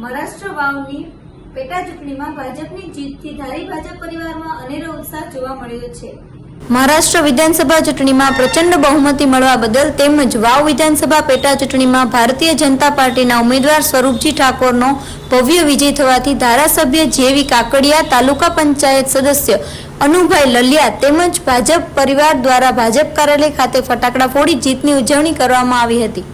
મહારાષ્ટ્ર વાવની પેટા ચૂંટણીમાં ભાજપની જીતથી ધારી ભાજપ પરિવારમાં અનેરો ઉત્સાહ જોવા મળ્યો છે. મહારાષ્ટ્ર વિધાનસભા ચૂંટણીમાં પ્રચંડ બહુમતી મળવા બદલ તેમજ વાવ વિધાનસભા પેટા ચૂંટણીમાં ભારતીય જનતા પાર્ટીના ઉમેદવાર સ્વરૂપજી ઠાકોરનો ભવ્ય વિજય થવાથી ધારાસભ્ય જેવી કાકડિયા તાલુકા પંચાયત સદસ્ય અનુભાઈ લલિયા તેમજ ભાજપ પરિવાર દ્વારા ભાજપ કાર્યાલય ખાતે ફટાકડા ફોડી જીતની ઉજવણી કરવામાં આવી હતી.